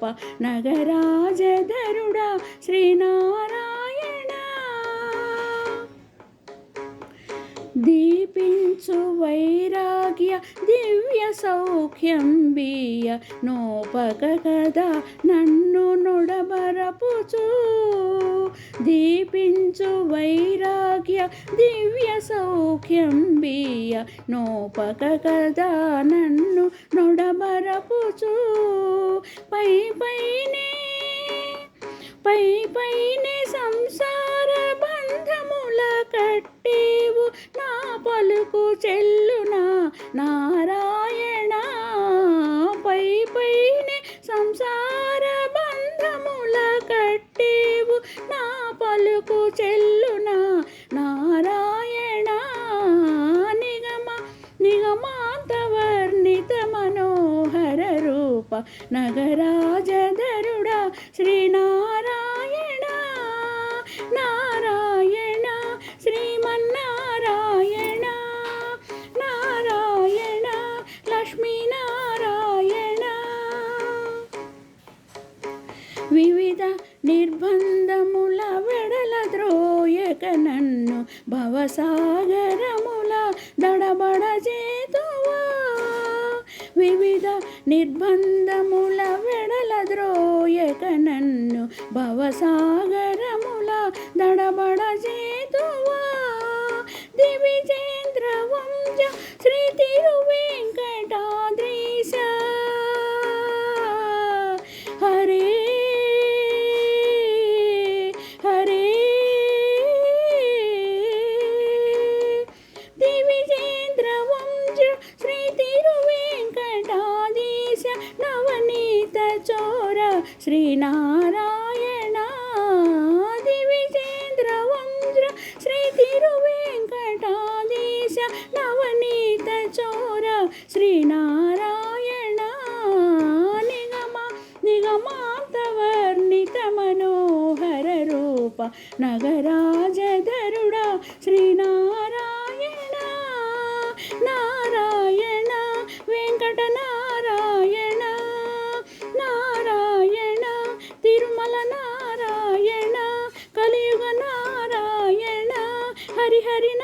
గొప్ప నగరాజధరుడా శ్రీనారాయణ. దీపించు వైరాగ్య దివ్య సౌఖ్యం బియ్య నోపక కదా నన్ను నొడబరపుచు. దీపించు వైరాగ్య దివ్య సౌఖ్యం బియ్య నోపక కదా నన్ను నొడబరపుచు పై పైనే పై పైనే సంసార బంధముల కట్టేవు. నా పలుకు చెల్లునా నారాయణ. పై పైనే సంసార బంధముల కట్టేవు. నా పలుకు చెల్లు నగరాజధరుడా శ్రీనారాయణ నారాయణ శ్రీమన్నారాయణ నారాయణ లక్ష్మీనారాయణ. వివిధ నిర్బంధముల వెడల ద్రోయక నన్ను భవసాగరముల దడబడ వివిధ నిర్బంధముల వెడల ద్రోయక నన్ను భవసాగరముల దడబడ చేతువా? దివిజేంద్ర వంశ శ్రీ తిరువ నవనీత చోర శ్రీనారాయణ దివిజేంద్ర వంద్ర శ్రీ తిరువేంకటాదేశ నవనీత చోర శ్రీనారాయణ నిగమ నిగమాంతవర్ణిత మనోహర రూప నగరాజధరుడా శ్రీనారాయణ కమల నారాయణ కలియుగ నారాయణ హరిహరి నారాయణ